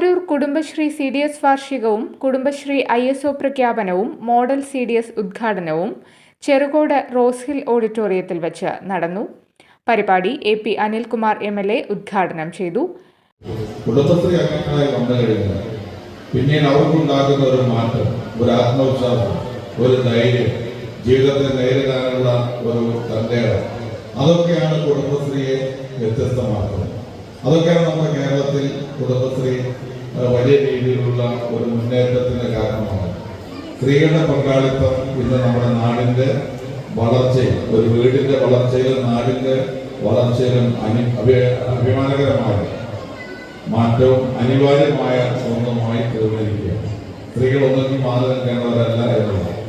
Porur Kudumbashree C D S വാർഷികവും Kudumbashree I S O പ്രഖ്യാപനവും model C D S ഉദ്ഘാടനവും Cherukode rose hill ഓഡിറ്റോറിയത്തിൽ വെച്ച് നടന്നു. പരിപാടി A P Anilkumar M L A ഉദ്ഘാടനം ചെയ്തു. പിന്നീട് അവർക്കുണ്ടാകുന്ന ഒരു മാറ്റം ഒരു ആത്മവിശ്വാസം ഒരു ധൈര്യം ജീവിതത്തെ നേരിടാനുള്ള ഒരു തന്റേടം അതൊക്കെയാണ് കുടുംബശ്രീയെ വ്യത്യസ്തമാക്കുന്നത്. അതൊക്കെയാണ് നമ്മുടെ കേരളത്തിൽ കുടുംബശ്രീ വലിയ രീതിയിലുള്ള ഒരു മുന്നേറ്റത്തിന്റെ കാരണമാണ്. സ്ത്രീകളുടെ പങ്കാളിത്തം ഇന്ന് നമ്മുടെ നാടിന്റെ വളർച്ചയിൽ ഒരു വീടിന്റെ വളർച്ചയിലും നാടിന്റെ വളർച്ചയിലും അനി അഭി- അഭിമാനകരമായ മാറ്റവും അനിവാര്യമായ ഒന്നുമായി തീർന്നിരിക്കുകയാണ്. സ്ത്രീകൾ ഒന്നും മാറി നിൽക്കേണ്ടവരല്ല എന്നുള്ളത്.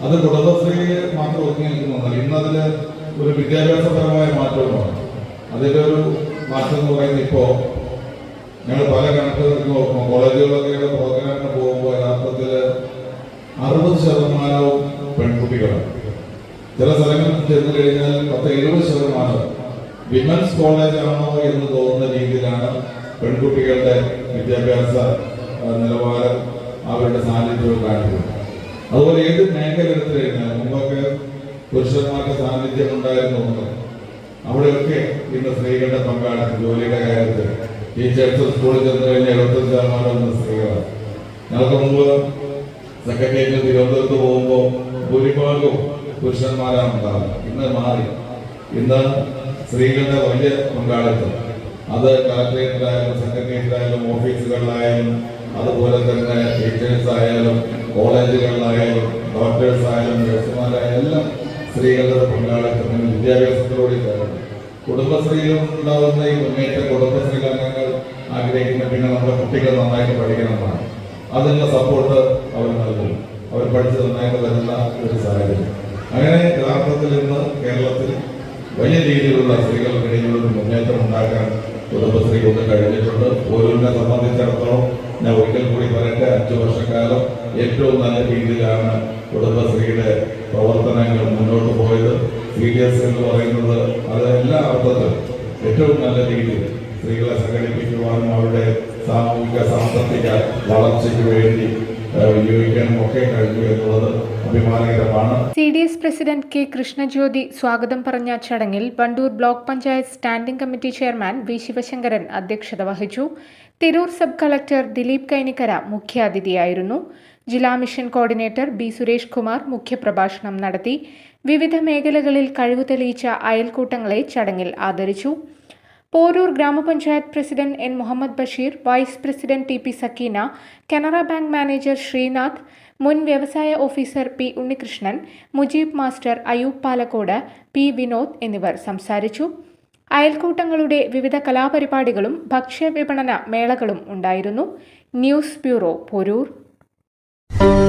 അത് കുടുംബശ്രീയെ മാത്രം ഒതുങ്ങി നിൽക്കുന്നതല്ല. ഇന്നതിന് ഒരു വിദ്യാഭ്യാസപരമായ മാറ്റവുമാണ്. അതിന്റെ മാറ്റം എന്ന് പറയുന്നത് ഇപ്പോൾ ഞങ്ങൾ പല കണക്കുകൾ നോക്കും കോളേജുകളൊക്കെ പ്രോഗ്രാമിന് പോകുമ്പോൾ യഥാർത്ഥത്തിൽ അറുപത് ശതമാനവും പെൺകുട്ടികളാണ്. ചില സ്ഥലങ്ങളിൽ ചെന്ന് കഴിഞ്ഞാൽ പത്ത് എഴുപത് ശതമാനം വിമൻസ് കോളേജ് ആണോ എന്ന് തോന്നുന്ന രീതിയിലാണ് പെൺകുട്ടികളുടെ വിദ്യാഭ്യാസ നിലവാരം അവരുടെ സാന്നിധ്യവും കാണിക്കുന്നത്. അതുപോലെ ഏത് മേഖല എടുത്തു കഴിഞ്ഞാൽ മുമ്പൊക്കെ പുരുഷന്മാർക്ക് സാന്നിധ്യം ഉണ്ടായിരുന്നു അവിടെയൊക്കെ ഇന്ന് സ്ത്രീകളുടെ പങ്കാളിത്തം ജോലിയുടെ കാര്യത്തിൽ. ടീച്ചേഴ്സ് സ്കൂളിൽ ചെന്ന് കഴിഞ്ഞാൽ എഴുപത്തഞ്ച് ശതമാനം സ്ത്രീകളാണ്. ഞങ്ങൾക്ക് മുമ്പ് സെക്രട്ടേറിയറ്റ് തിരുവനന്തപുരത്ത് പോകുമ്പോൾ ഭൂരിഭാഗവും പുരുഷന്മാരാണ് ഉണ്ടാകുന്നത് ഇന്ന് മാറി. ഇന്ന് സ്ത്രീകളുടെ വലിയ പങ്കാളിത്തം. അത് കളക്ടറേറ്റിലായാലും സെക്രട്ടേറിയറ്റിലായാലും ഓഫീസുകളിലായാലും അതുപോലെ തന്നെ ടീച്ചേഴ്സ് ആയാലും കോളേജുകളിലായാലും ഡോക്ടേഴ്സ് ആയാലും നഴ്സുമാരായാലും എല്ലാം സ്ത്രീകളുടെ പങ്കാളിത്തം വിദ്യാഭ്യാസത്തോടെ കുടുംബശ്രീയിൽ ഉണ്ടാകുന്ന ഈ മുന്നേറ്റം കുടുംബശ്രീ അംഗങ്ങൾ ആഗ്രഹിക്കുന്ന പിന്നെ നമ്മുടെ കുട്ടികൾ നന്നായിട്ട് പഠിക്കണമെന്നാണ് അതിനുള്ള സപ്പോർട്ട് അവർ നൽകും അവർ പഠിച്ച് നന്നായിട്ട് വരുന്ന ഒരു സാഹചര്യം. അങ്ങനെ യഥാർത്ഥത്തിൽ ഇന്ന് കേരളത്തിൽ വലിയ രീതിയിലുള്ള സ്ത്രീകൾക്കിടയിലുള്ള ഒരു മുന്നേറ്റം ഉണ്ടാക്കാൻ കുടുംബശ്രീ കൊണ്ട് കഴിഞ്ഞിട്ടുണ്ട്. ഓരോരിനെ സംബന്ധിച്ചിടത്തോളം ഞാൻ ഒരിക്കൽ കൂടി പറയട്ടെ അഞ്ചു വർഷക്കാലം ഏറ്റവും നല്ല രീതിയിലാണ് കുടുംബശ്രീയുടെ പ്രവർത്തനങ്ങൾ മുന്നോട്ട് പോയത് സി ഡി എസ് എന്ന് പറയുന്നത് അത് എല്ലാ അർത്ഥത്തിലും ഏറ്റവും നല്ല രീതിയിൽ സ്ത്രീകളെ സംഘടിപ്പിക്കുവാനും അവരുടെ സാമൂഹിക സാമ്പത്തിക വളർച്ചയ്ക്ക് വേണ്ടി വിനിയോഗിക്കാനും ഒക്കെ കഴിഞ്ഞു എന്നുള്ളത് അഭിമാനകരമാണ്. C D S president K Krishnajyothi സ്വാഗതം പറഞ്ഞ ചടങ്ങിൽ Wandoor block panchayat standing committee chairman V Sivasankaran അധ്യക്ഷത വഹിച്ചു. തിരൂർ സബ് കളക്ടർ ദിലീപ് കൈനിക്കര മുഖ്യാതിഥിയായിരുന്നു. ജില്ലാ mission coordinator B Suresh Kumar മുഖ്യപ്രഭാഷണം നടത്തി. വിവിധ മേഖലകളിൽ കഴിവ് തെളിയിച്ച അയൽക്കൂട്ടങ്ങളെ ചടങ്ങിൽ ആദരിച്ചു. പോരൂർ ഗ്രാമപഞ്ചായത്ത് president N Muhammad Basheer vice president T P Sakeena Canara bank manager Sreenath മുൻ വ്യവസായ officer P Unnikrishnan Mujeeb master Ayoob Palakkode P Vinod എന്നിവർ സംസാരിച്ചു. അയൽക്കൂട്ടങ്ങളുടെ വിവിധ കലാപരിപാടികളും ഭക്ഷ്യവിപണന മേളകളും ഉണ്ടായിരുന്നു. News bureau Porur. Thank you.